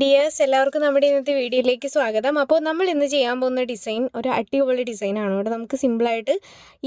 Dears എല്ലാവർക്കും നമ്മുടെ ഇന്നത്തെ വീഡിയോയിലേക്ക് സ്വാഗതം. അപ്പോൾ നമ്മൾ ഇന്ന് ചെയ്യാൻ പോകുന്ന ഡിസൈൻ ഒരു അടിപൊളി ഡിസൈനാണ് ഇവിടെ നമുക്ക് സിമ്പിളായിട്ട്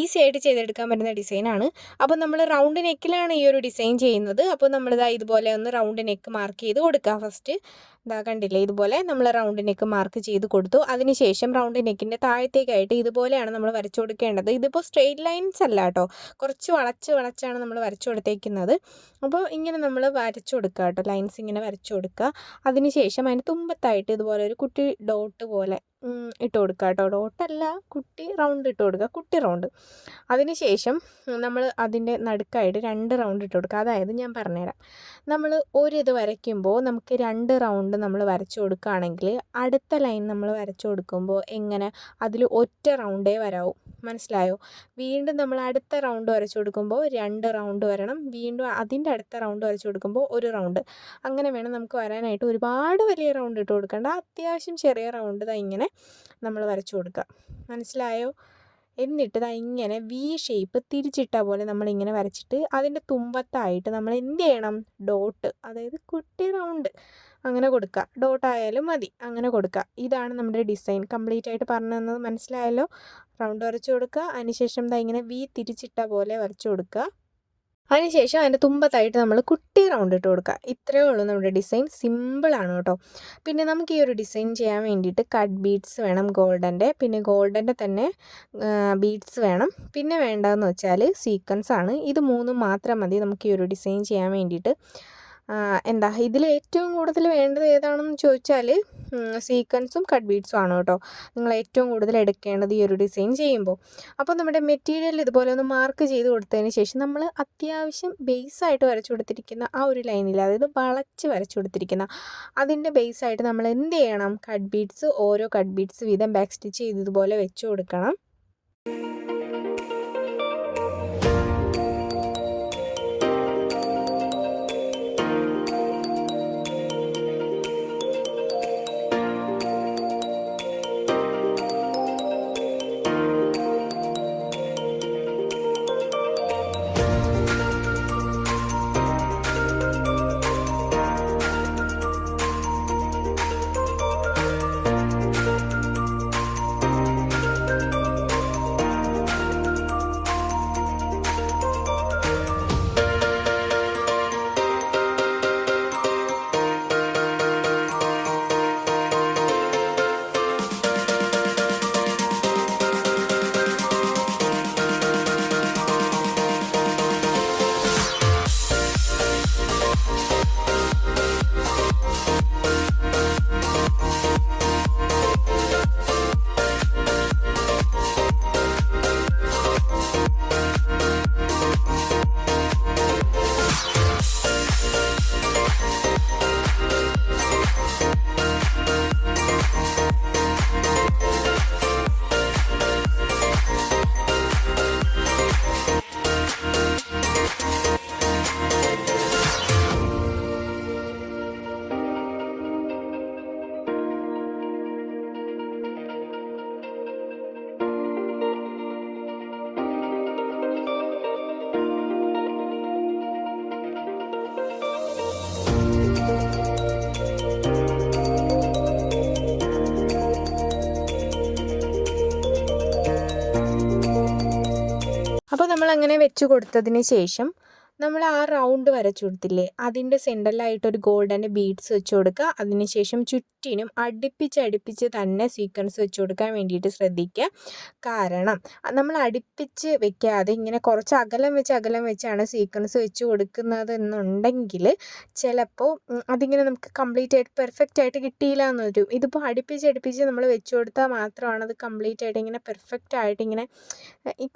ഈസി ആയിട്ട് ചെയ്തെടുക്കാൻ പറ്റുന്ന ഡിസൈനാണ് അപ്പോൾ നമ്മൾ റൗണ്ട് നെക്കിലാണ് ഈ ഒരു ഡിസൈൻ ചെയ്യുന്നത്. അപ്പോൾ നമ്മളിതാ ഇതുപോലെ ഒന്ന് റൗണ്ട് നെക്ക് മാർക്ക് ചെയ്ത് കൊടുക്കുക ഫസ്റ്റ് ഇതാ കണ്ടില്ലേ? ഇതുപോലെ നമ്മൾ റൗണ്ട് നെക്ക് മാർക്ക് ചെയ്ത് കൊടുത്തു. അതിനുശേഷം റൗണ്ട് നെക്കിന്റെ താഴത്തേക്കായിട്ട് ഇതുപോലെയാണ് നമ്മൾ വരച്ചു കൊടുക്കേണ്ടത്. ഇതിപ്പോൾ സ്ട്രെയിറ്റ് ലൈൻസ് അല്ല കേട്ടോ. കുറച്ച് വളച്ച് വളച്ചാണ് നമ്മൾ വരച്ചു കൊടുത്തേക്കുന്നത്. അപ്പോൾ ഇങ്ങനെ നമ്മൾ വരച്ചു കൊടുക്കുക കേട്ടോ. ലൈൻസ് ഇങ്ങനെ വരച്ചു കൊടുക്കുക അതിനുശേഷം അതിന് തുമ്പത്തായിട്ട് ഇതുപോലെ ഒരു കുട്ടി ഡോട്ട് പോലെ ഇട്ട് കൊടുക്കുക കേട്ടോ. ഡോട്ടല്ല കുട്ടി റൗണ്ട് ഇട്ട് കൊടുക്കുക കുട്ടി റൗണ്ട് അതിനുശേഷം നമ്മൾ അതിന്റെ നടുക്കായിട്ട് രണ്ട് റൗണ്ട് ഇട്ട് കൊടുക്കുക അതായത് ഞാൻ പറഞ്ഞുതരാം. നമ്മൾ ഒരിത് വരയ്ക്കുമ്പോൾ നമുക്ക് രണ്ട് റൗണ്ട് നമ്മൾ വരച്ചു കൊടുക്കുകയാണെങ്കിൽ അടുത്ത ലൈൻ നമ്മൾ വരച്ചു കൊടുക്കുമ്പോൾ എങ്ങനെ? അതിൽ ഒറ്റ റൗണ്ടേ വരാവൂ. മനസ്സിലായോ? വീണ്ടും നമ്മൾ അടുത്ത റൗണ്ട് വരച്ചു കൊടുക്കുമ്പോൾ രണ്ട് റൗണ്ട് വരണം. വീണ്ടും അതിന്റെ അടുത്ത റൗണ്ട് വരച്ചു കൊടുക്കുമ്പോൾ ഒരു റൗണ്ട്. അങ്ങനെ വേണം നമുക്ക് വരാനായിട്ട്. ഒരുപാട് വലിയ റൗണ്ട് ഇട്ട് കൊടുക്കേണ്ട. അത്യാവശ്യം ചെറിയ റൗണ്ട് ഇതാ ഇങ്ങനെ നമ്മൾ വരച്ചു കൊടുക്കുക. മനസ്സിലായോ? എന്നിട്ട് ദാ ഇങ്ങനെ വി ഷേപ്പ് തിരിച്ചിട്ട പോലെ നമ്മൾ ഇങ്ങനെ വരച്ചിട്ട് അതിന്റെ തുമ്പത്തായിട്ട് നമ്മൾ എന്ത് ചെയ്യണം? ഡോട്ട് അതായത് കുട്ടി റൗണ്ട്. അങ്ങനെ കൊടുക്കുക ഡോട്ട് ആയാലും മതി. അങ്ങനെ കൊടുക്കുക ഇതാണ് നമ്മുടെ ഡിസൈൻ കംപ്ലീറ്റ് ആയിട്ട് പറഞ്ഞു തന്നത് മനസ്സിലായല്ലോ? റൗണ്ട് വരച്ചു കൊടുക്കുക അതിനുശേഷം ഇങ്ങനെ വി തിരിച്ചിട്ട പോലെ വരച്ചു കൊടുക്കുക അതിനുശേഷം അതിന്റെ തുമ്പത്തായിട്ട് നമ്മൾ കുട്ടി റൗണ്ട് ഇട്ട് കൊടുക്കുക ഇത്രയേ ഉള്ളൂ നമ്മുടെ ഡിസൈൻ സിമ്പിളാണ് കേട്ടോ. പിന്നെ നമുക്ക് ഈ ഒരു ഡിസൈൻ ചെയ്യാൻ വേണ്ടിയിട്ട് കട്ട് ബീഡ്സ് വേണം ഗോൾഡന്റെ പിന്നെ ഗോൾഡന്റെ തന്നെ ബീഡ്സ് വേണം. പിന്നെ വേണ്ടതെന്ന് വെച്ചാൽ സീക്വൻസ് ആണ്. ഇത് മൂന്നും മാത്രം മതി നമുക്ക് ഈ ഒരു ഡിസൈൻ ചെയ്യാൻ വേണ്ടിയിട്ട്. എന്താ ഇതിൽ ഏറ്റവും കൂടുതൽ വേണ്ടത് ഏതാണെന്ന് ചോദിച്ചാൽ സീക്വൻസും കട്ട് ബീഡ്സും ആണ് കേട്ടോ. നിങ്ങൾ ഏറ്റവും കൂടുതൽ എടുക്കേണ്ടത് ഈ ഒരു ഡിസൈൻ ചെയ്യുമ്പോൾ അപ്പോൾ നമ്മുടെ മെറ്റീരിയൽ ഇതുപോലെ ഒന്ന് മാർക്ക് ചെയ്ത് കൊടുത്തതിന് ശേഷം നമ്മൾ അത്യാവശ്യം ബേസായിട്ട് വരച്ചു കൊടുത്തിരിക്കുന്ന ആ ഒരു ലൈനിൽ അതായത് വളച്ച് വരച്ചു കൊടുത്തിരിക്കുന്ന അതിന്റെ ബേസായിട്ട് നമ്മൾ എന്ത് ചെയ്യണം? കട്ട് ബീഡ്സ് ഓരോ കട്ട് ബീഡ്സ് വീതം ബാക്ക് സ്റ്റിച്ച് ചെയ്തതുപോലെ വെച്ച് കൊടുക്കണം. അങ്ങനെ വെച്ചു കൊടുത്തതിന് ശേഷം നമ്മൾ ആ റൗണ്ട് വരച്ചു കൊടുത്തില്ലേ? അതിന്റെ സെന്ററിലായിട്ട് ഒരു ഗോൾഡന്റെ ബീഡ്സ് വെച്ച് കൊടുക്കുക. അതിനുശേഷം ചുറ്റിനും അടുപ്പിച്ച് അടുപ്പിച്ച് തന്നെ സീക്വൻസ് വെച്ച് കൊടുക്കാൻ വേണ്ടിയിട്ട് ശ്രദ്ധിക്കുക. കാരണം നമ്മൾ അടുപ്പിച്ച് വെക്കാതെ ഇങ്ങനെ കുറച്ച് അകലം വെച്ച് അകലം വെച്ചാണ് സീക്വൻസ് വെച്ച് കൊടുക്കുന്നത് എന്നുണ്ടെങ്കിൽ ചിലപ്പോൾ അതിങ്ങനെ നമുക്ക് കംപ്ലീറ്റ് ആയിട്ട് പെർഫെക്റ്റ് ആയിട്ട് കിട്ടിയില്ല എന്ന് വരും ഇതിപ്പോൾ അടുപ്പിച്ച് അടുപ്പിച്ച് നമ്മൾ വെച്ച് കൊടുത്താൽ മാത്രമാണ് അത് കംപ്ലീറ്റ് ആയിട്ട് ഇങ്ങനെ പെർഫെക്റ്റ് ആയിട്ട് ഇങ്ങനെ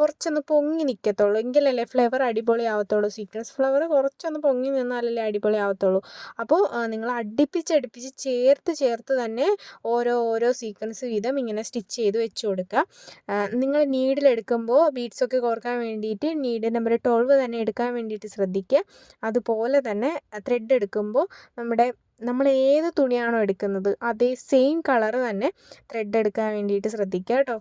കുറച്ചൊന്ന് പൊങ്ങി നിൽക്കത്തുള്ളൂ. എങ്കിലല്ലേ ഫ്ലേവർ അടിപൊളി ആവത്തുള്ളൂ സീക്വൻസ് ഫ്ലവർ കുറച്ചൊന്ന് പൊങ്ങി നിന്നാലല്ലേ അടിപൊളി ആവത്തുള്ളൂ അപ്പോൾ നിങ്ങൾ അടുപ്പിച്ചടുപ്പിച്ച് അടുപ്പിച്ച് ചേർത്ത് ചേർത്ത് തന്നെ ഓരോ ഓരോ സീക്വൻസ് വീതം ഇങ്ങനെ സ്റ്റിച്ച് ചെയ്ത് വെച്ച് കൊടുക്കുക. നിങ്ങൾ നീഡിലെടുക്കുമ്പോൾ ബീഡ്സൊക്കെ കോർക്കാൻ വേണ്ടിയിട്ട് നീഡ് നമ്പർ ട്വൽവ് തന്നെ എടുക്കാൻ വേണ്ടിയിട്ട് ശ്രദ്ധിക്കുക. അതുപോലെ തന്നെ ത്രെഡ് എടുക്കുമ്പോൾ നമ്മുടെ നമ്മൾ ഏത് തുണിയാണോ എടുക്കുന്നത് അതേ സെയിം കളർ തന്നെ ത്രെഡ് എടുക്കാൻ വേണ്ടിയിട്ട് ശ്രദ്ധിക്കുക കേട്ടോ.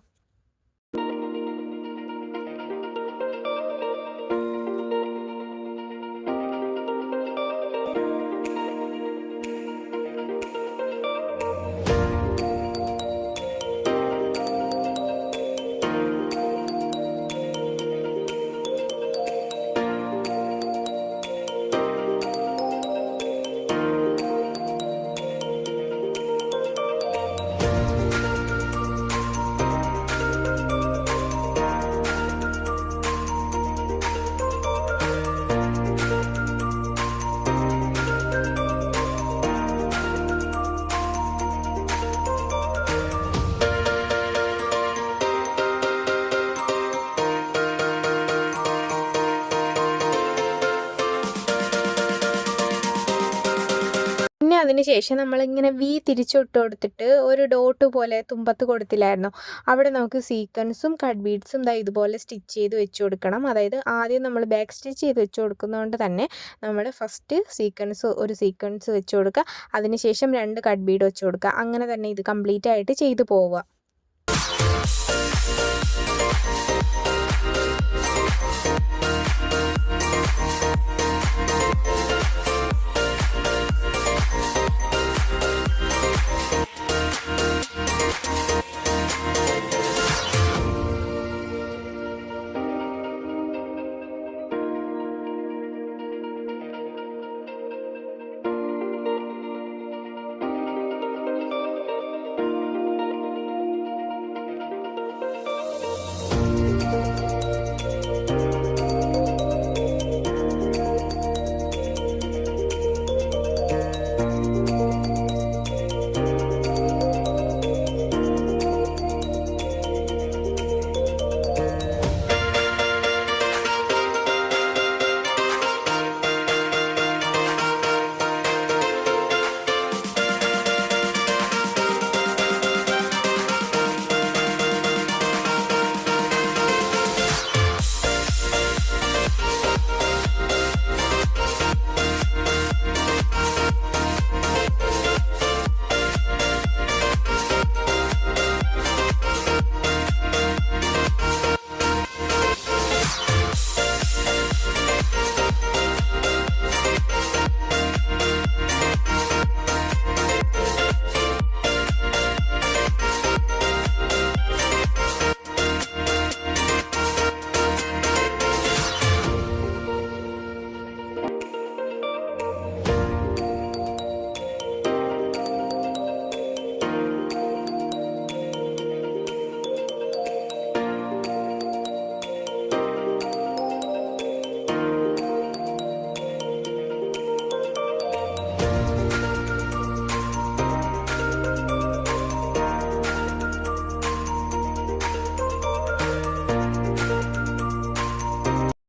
കൊടുത്തതിന് ശേഷം നമ്മളിങ്ങനെ വി തിരിച്ചിട്ട് കൊടുത്തിട്ട് ഒരു ഡോട്ട് പോലെ തുമ്പത്ത് കൊടുത്തില്ലായിരുന്നു? അവിടെ നമുക്ക് സീക്വൻസും കട്ട് ബീഡ്സും ഇതാ ഇതുപോലെ സ്റ്റിച്ച് ചെയ്ത് വെച്ച് കൊടുക്കണം അതായത് ആദ്യം നമ്മൾ ബാക്ക് സ്റ്റിച്ച് ചെയ്ത് വെച്ച് കൊടുക്കുന്നതുകൊണ്ട് തന്നെ നമ്മൾ ഫസ്റ്റ് സീക്വൻസ് ഒരു സീക്വൻസ് വെച്ച് കൊടുക്കുക അതിനുശേഷം രണ്ട് കട്ട് ബീഡ് വെച്ച് കൊടുക്കുക അങ്ങനെ തന്നെ ഇത് കംപ്ലീറ്റ് ആയിട്ട് ചെയ്തു പോവുക.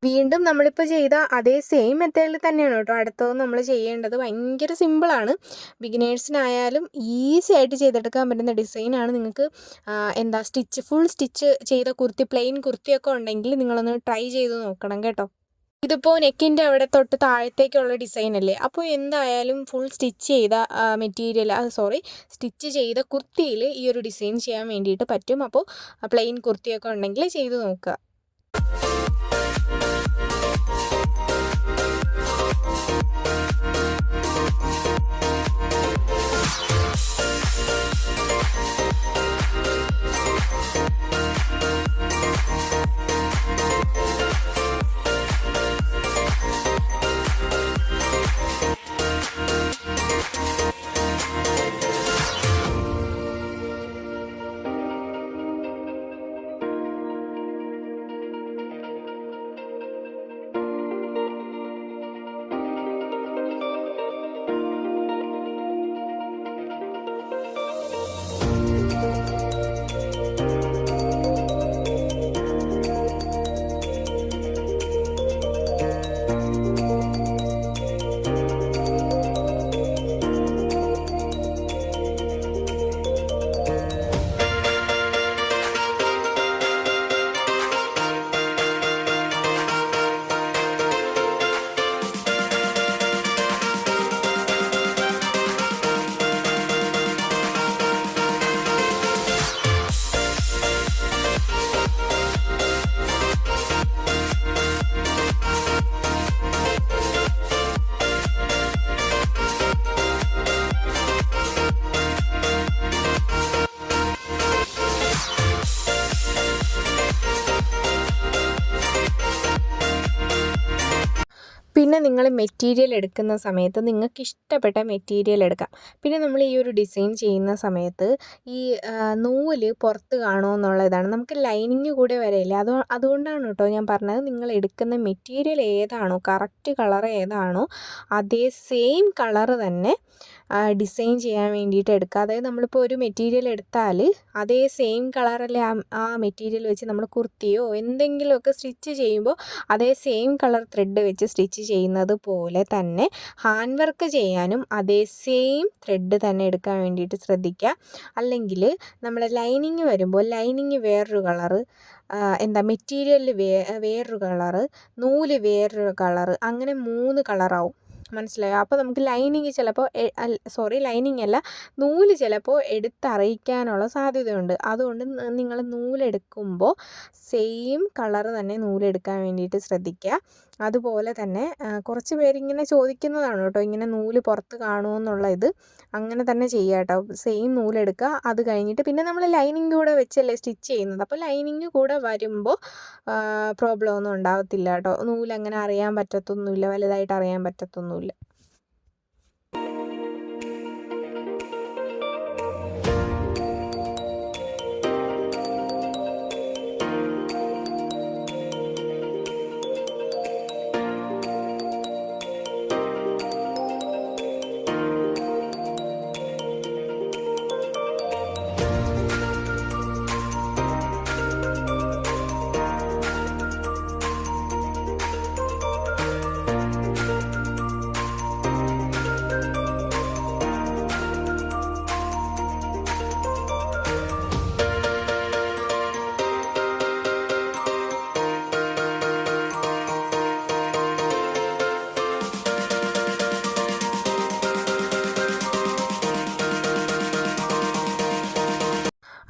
വീണ്ടും നമ്മളിപ്പോൾ ചെയ്ത അതേ സെയിം മെത്തേഡിൽ തന്നെയാണ് കേട്ടോ. അടുത്തത് നമ്മൾ ചെയ്യേണ്ടത് ഭയങ്കര സിമ്പിളാണ് ബിഗിനേഴ്സിനായാലും ഈസി ആയിട്ട് ചെയ്തെടുക്കാൻ പറ്റുന്ന ഡിസൈനാണ് നിങ്ങൾക്ക് എന്താ സ്റ്റിച്ച് ഫുൾ സ്റ്റിച്ച് ചെയ്ത കുർത്തി പ്ലെയിൻ കുർത്തിയൊക്കെ ഉണ്ടെങ്കിൽ നിങ്ങളൊന്ന് ട്രൈ ചെയ്ത് നോക്കണം കേട്ടോ. ഇതിപ്പോൾ നെക്കിന്റെ അവിടെ തൊട്ട് താഴത്തേക്കുള്ള ഡിസൈൻ അല്ലേ? അപ്പോൾ എന്തായാലും ഫുൾ സ്റ്റിച്ച് ചെയ്ത മെറ്റീരിയൽ സോറി സ്റ്റിച്ച് ചെയ്ത കുർത്തിയിൽ ഈ ഒരു ഡിസൈൻ ചെയ്യാൻ വേണ്ടിയിട്ട് പറ്റും. അപ്പോൾ പ്ലെയിൻ കുർത്തിയൊക്കെ ഉണ്ടെങ്കിൽ ചെയ്ത് നോക്കുക. We'll പിന്നെ നിങ്ങൾ മെറ്റീരിയൽ എടുക്കുന്ന സമയത്ത് നിങ്ങൾക്ക് ഇഷ്ടപ്പെട്ട മെറ്റീരിയൽ എടുക്കാം. പിന്നെ നമ്മൾ ഈ ഒരു ഡിസൈൻ ചെയ്യുന്ന സമയത്ത് ഈ നൂൽ പുറത്ത് കാണുമോ എന്നുള്ളതാണ്. നമുക്ക് ലൈനിങ് കൂടെ വരയില്ല. അത് അതുകൊണ്ടാണ് കേട്ടോ ഞാൻ പറഞ്ഞത് നിങ്ങൾ എടുക്കുന്ന മെറ്റീരിയൽ ഏതാണോ കറക്റ്റ് കളർ ഏതാണോ അതേ സെയിം കളർ തന്നെ ഡിസൈൻ ചെയ്യാൻ വേണ്ടിയിട്ട് എടുക്കുക. അതായത് നമ്മളിപ്പോൾ ഒരു മെറ്റീരിയൽ എടുത്താൽ അതേ സെയിം കളറല്ലേ ആ ആ മെറ്റീരിയൽ വെച്ച് നമ്മൾ കുർത്തിയോ എന്തെങ്കിലുമൊക്കെ സ്റ്റിച്ച് ചെയ്യുമ്പോൾ അതേ സെയിം കളർ ത്രെഡ് വെച്ച് സ്റ്റിച്ച് ചെയ്യുന്നത് പോലെ തന്നെ ഹാൻഡ് വർക്ക് ചെയ്യാനും അതേ സെയിം ത്രെഡ് തന്നെ എടുക്കാൻ വേണ്ടിയിട്ട് ശ്രദ്ധിക്കുക. അല്ലെങ്കിൽ നമ്മൾ ലൈനിങ് വരുമ്പോൾ ലൈനിങ് വേറൊരു കളറ് എന്താ മെറ്റീരിയൽ വേ വേറൊരു കളറ് നൂൽ വേറൊരു കളറ് അങ്ങനെ മൂന്ന് കളറാവും. മനസ്സിലായോ? അപ്പോൾ നമുക്ക് ലൈനിങ് ചിലപ്പോൾ സോറി ലൈനിങ് അല്ല നൂൽ ചിലപ്പോൾ എടുത്തറിയിക്കാനുള്ള സാധ്യതയുണ്ട്. അതുകൊണ്ട് നിങ്ങൾ നൂലെടുക്കുമ്പോൾ സെയിം കളറ് തന്നെ നൂലെടുക്കാൻ വേണ്ടിയിട്ട് ശ്രദ്ധിക്കുക അതുപോലെ തന്നെ കുറച്ച് പേരിങ്ങനെ ചോദിക്കുന്നതാണ് കേട്ടോ. ഇങ്ങനെ നൂൽ പുറത്ത് കാണുമെന്നുള്ള ഇത്. അങ്ങനെ തന്നെ ചെയ്യുക കേട്ടോ. സെയിം നൂലെടുക്കുക അത് കഴിഞ്ഞിട്ട് പിന്നെ നമ്മൾ ലൈനിങ് കൂടെ വെച്ചല്ലേ സ്റ്റിച്ച് ചെയ്യുന്നത്. അപ്പോൾ ലൈനിങ് കൂടെ വരുമ്പോൾ പ്രോബ്ലം ഒന്നും ഉണ്ടാവത്തില്ല കേട്ടോ. നൂലങ്ങനെ അറിയാൻ പറ്റത്തൊന്നുമില്ല. വലുതായിട്ട് അറിയാൻ പറ്റത്തൊന്നുമില്ല.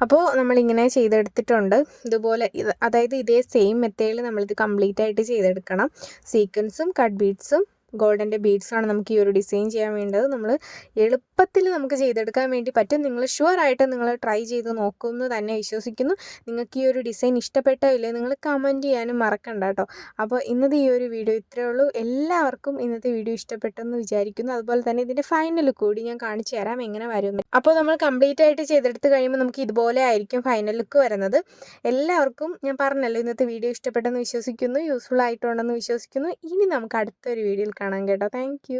അപ്പോൾ നമ്മളിങ്ങനെ ചെയ്തെടുത്തിട്ടുണ്ട്. ഇതുപോലെ അതായത് ഇതേ സെയിം മെത്തേഡിൽ നമ്മളിത് കംപ്ലീറ്റ് ആയിട്ട് ചെയ്തെടുക്കണം. സീക്വൻസും കട്ട് ബീഡ്സും ഗോൾഡന്റെ ബീഡ്സാണ് നമുക്ക് ഈ ഒരു ഡിസൈൻ ചെയ്യാൻ വേണ്ടത്. നമ്മൾ എളുപ്പത്തിൽ നമുക്ക് ചെയ്തെടുക്കാൻ വേണ്ടി പറ്റും. നിങ്ങൾ ഷുവറായിട്ട് നിങ്ങൾ ട്രൈ ചെയ്ത് നോക്കുമെന്ന് തന്നെ വിശ്വസിക്കുന്നു. നിങ്ങൾക്ക് ഈ ഒരു ഡിസൈൻ ഇഷ്ടപ്പെട്ടോ ഇല്ലേ നിങ്ങൾ കമന്റ് ചെയ്യാനും മറക്കണ്ട കേട്ടോ. അപ്പോൾ ഇന്നത്തെ ഈ ഒരു വീഡിയോ ഇത്രയേ ഉള്ളൂ. എല്ലാവർക്കും ഇന്നത്തെ വീഡിയോ ഇഷ്ടപ്പെട്ടെന്ന് വിചാരിക്കുന്നു. അതുപോലെ തന്നെ ഇതിന്റെ ഫൈനൽ കൂടി ഞാൻ കാണിച്ചു തരാം എങ്ങനെ വരും അപ്പോൾ നമ്മൾ കംപ്ലീറ്റ് ആയിട്ട് ചെയ്തെടുത്ത് കഴിയുമ്പോൾ നമുക്ക് ഇതുപോലെ ആയിരിക്കും ഫൈനൽ ലുക്ക് വരുന്നത്. എല്ലാവർക്കും ഞാൻ പറഞ്ഞല്ലോ ഇന്നത്തെ വീഡിയോ ഇഷ്ടപ്പെട്ടെന്ന് വിശ്വസിക്കുന്നു. യൂസ്ഫുൾ ആയിട്ടുണ്ടെന്ന് വിശ്വസിക്കുന്നു. ഇനി നമുക്ക് അടുത്തൊരു വീഡിയോയിൽ കാണാം കേട്ടോ. താങ്ക്